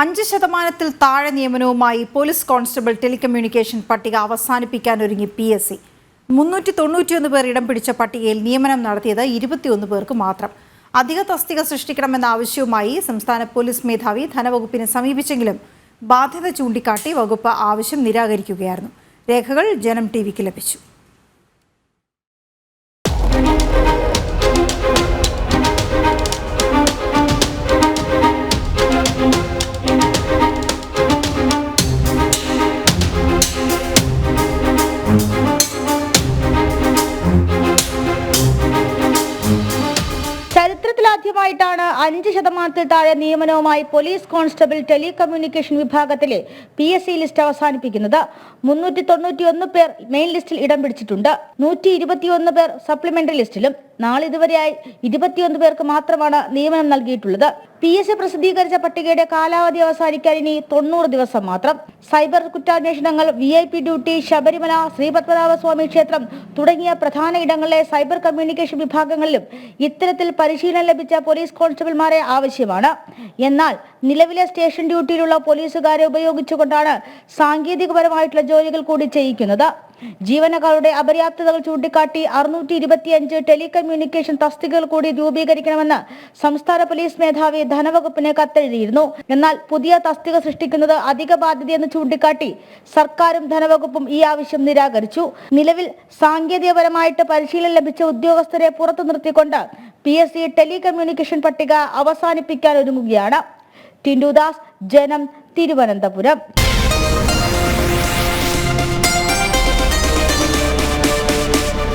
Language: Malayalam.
അഞ്ച് ശതമാനത്തിൽ താഴെ നിയമനവുമായി പോലീസ് കോൺസ്റ്റബിൾ ടെലികമ്മ്യൂണിക്കേഷൻ പട്ടിക അവസാനിപ്പിക്കാനൊരുങ്ങി പി എസ് സി. മുന്നൂറ്റി തൊണ്ണൂറ്റിയൊന്ന് പേർ ഇടം പിടിച്ച പട്ടികയിൽ നിയമനം നടത്തിയത് ഇരുപത്തിയൊന്ന് പേർക്ക് മാത്രം. അധിക തസ്തിക സൃഷ്ടിക്കണമെന്ന ആവശ്യവുമായി സംസ്ഥാന പോലീസ് മേധാവി ധനവകുപ്പിനെ സമീപിച്ചെങ്കിലും ബാധ്യത ചൂണ്ടിക്കാട്ടി വകുപ്പ് ആവശ്യം നിരാകരിക്കുകയായിരുന്നു. രേഖകൾ ജനം ടി വിക്ക് ലഭിച്ചു. Thank you. ചരിത്രത്തിലാദ്യമായിട്ടാണ് അഞ്ച് ശതമാനത്തിൽ താഴെ നിയമനവുമായി പോലീസ് കോൺസ്റ്റബിൾ ടെലികമ്മ്യൂണിക്കേഷൻ വിഭാഗത്തിലെ പി എസ് സി ലിസ്റ്റ് അവസാനിപ്പിക്കുന്നത്. മുന്നൂറ്റി തൊണ്ണൂറ്റിയൊന്ന് പേർ മെയിൻ ലിസ്റ്റിൽ ഇടം പിടിച്ചിട്ടുണ്ട്. നൂറ്റി ഇരുപത്തിയൊന്ന് പേർ സപ്ലിമെന്ററി ലിസ്റ്റിലും നാളിതുവരെയായി ഇരുപത്തിയൊന്ന് പേർക്ക് മാത്രമാണ് നിയമനം നൽകിയിട്ടുള്ളത്. പി എസ് സി പ്രസിദ്ധീകരിച്ച പട്ടികയുടെ കാലാവധി അവസാനിക്കാൻ ഇനി തൊണ്ണൂറ് ദിവസം മാത്രം. Cyber കുറ്റാന്വേഷണങ്ങൾ V I P duty Sabarimala Sree Padmanabhaswamy ക്ഷേത്രം തുടങ്ങിയ പ്രധാന ഇടങ്ങളിലെ സൈബർ കമ്മ്യൂണിക്കേഷൻ വിഭാഗങ്ങളിലും ഇത്തരത്തിൽ പരിശീലനം ലഭിച്ച പോലീസ് കോൺസ്റ്റബിൾമാരെ ആവശ്യമാണ്. എന്നാൽ നിലവിലെ സ്റ്റേഷൻ ഡ്യൂട്ടിയിലുള്ള പോലീസുകാരെ ഉപയോഗിച്ചുകൊണ്ടാണ് സാങ്കേതികപരമായിട്ടുള്ള ജോലികൾ കൂടി ചെയ്യിക്കുന്നത്. ജീവനക്കാരുടെ അപര്യാപ്തതകൾ ചൂണ്ടിക്കാട്ടി അറുന്നൂറ്റി ഇരുപത്തിയഞ്ച് ടെലികമ്മ്യൂണിക്കേഷൻ തസ്തികകൾ കൂടി രൂപീകരിക്കണമെന്ന് സംസ്ഥാന പോലീസ് മേധാവി ധനവകുപ്പിന് കത്തെഴുതിയിരുന്നു. എന്നാൽ പുതിയ തസ്തിക സൃഷ്ടിക്കുന്നത് അധിക ബാധ്യതയെന്ന് ചൂണ്ടിക്കാട്ടി സർക്കാരും ധനവകുപ്പും ഈ ആവശ്യം നിരാകരിച്ചു. നിലവിൽ സാങ്കേതികപരമായിട്ട് പരിശീലനം ലഭിച്ച ഉദ്യോഗസ്ഥരെ പുറത്തു നിർത്തിക്കൊണ്ട് പി എസ് സി ടെലികമ്മ്യൂണിക്കേഷൻ പട്ടിക അവസാനിപ്പിക്കാൻ ഒരുങ്ങുകയാണ്. ടിൻഡുദാസ് ജനം തിരുവനന്തപുരം.